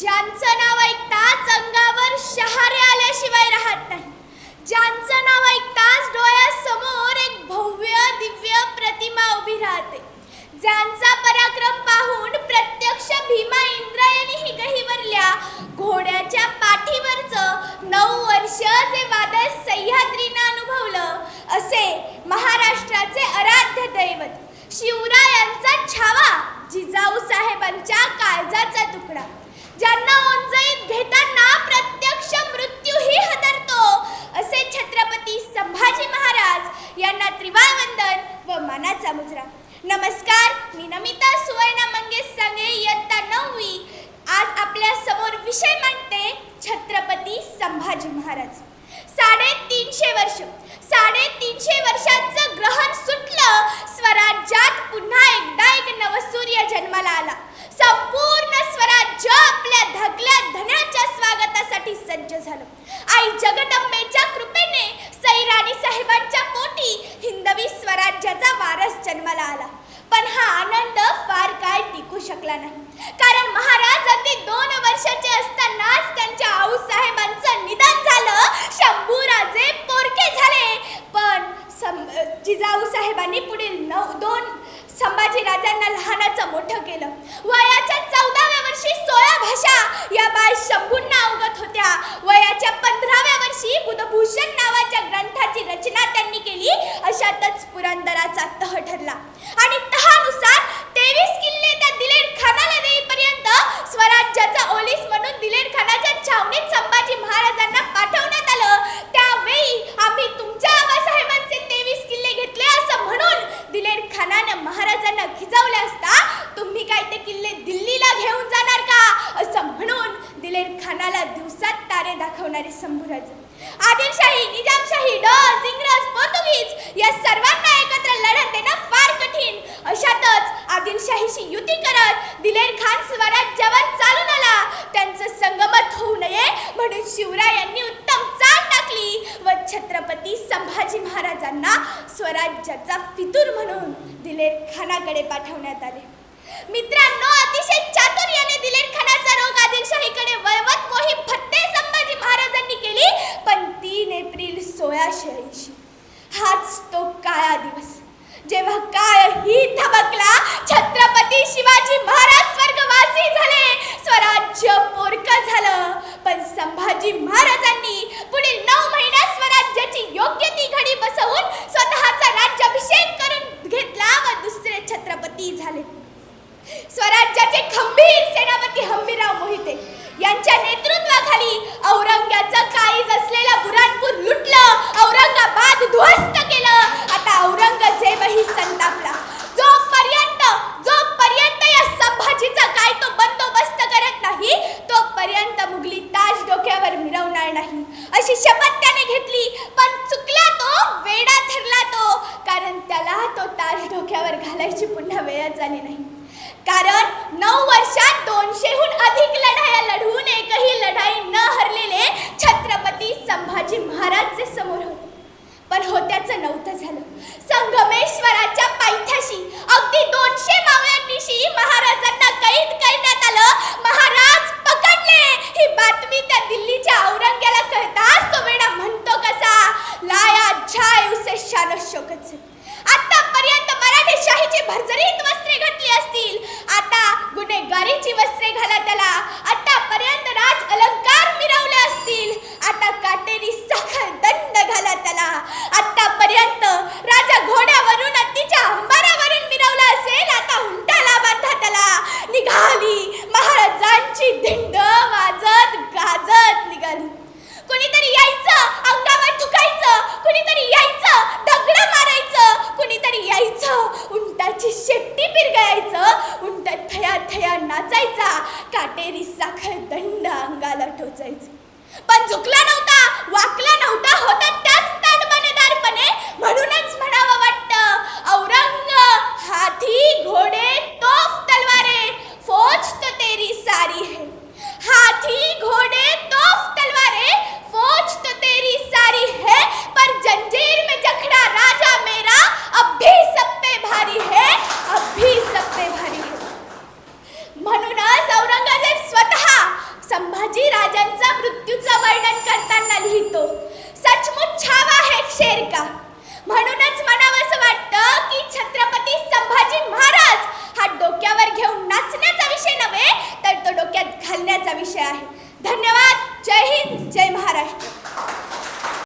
ज्यांचं नाव ऐकताच अंगावर शहारे आल्याशिवाय राहत नाही. ज्यांचं नाव ऐकताच डोळ्यासमोर एक भव्य दिव्य प्र साजरा. नमस्कार मी नमिता सुवर्णा मंगेश सांगे इयत्ता नववी. आज आपल्यासमोर विषय मांडते छत्रपती संभाजी महाराज. साडेतीनशे वर्ष साडेतीनशे वर्षांचं ग्रहण सुटलं स्वराज्यात पुन्हा एकदा एक नवसूर्य जन्माला आला. संपूर्ण शकला नाही. कारण महाराज अगदी दोन वर्षाचे असतानाच त्यांच्या आऊसाहेबांचं निधन झालं. शंभूराजे पोरके झाले. पण जिजाऊ साहेबांनी पुढील नऊ दोन संभाजी राजांना लहानाचं मोठं केलं. वया खानाला दिवसात तारे दाखवणारे संभुराजे. आदिलशाही निजामशाही डज इंग्रज पोर्तुगीज या सर्वांना एकत्र लढत देणं फार कठीण. अशातच आदिलशाहीशी युती करत दिलेर खान स्वराज्यावर चालून आला. त्यांचं संगमत होऊ नये म्हणून शिवरायांनी उत्तम चाल टाकली व छत्रपती संभाजी महाराजांना स्वराज्याचा फितूर म्हणून दिलेर खानाकडे पाठवण्यात आले. मित्रांनो अतिशय चातुर्याने दिलेर खान ही थबकला छत्रपती शिवाजी महाराज स्वर्गवासी झाले. स्वराज्य पोरक झालं. पण संभाजी महाराज घेतली पण चुकला तो वेडा ठरला तो. कारण त्याला तो ताल डोक्यावर घालायची पुन्हा वेळच झाली नाही. कारण नऊ वर्षात दोनशेहून अधिक साखर दंड अंगाला टोचायचे. पण झुकला नव्हता वाकला नव्हता So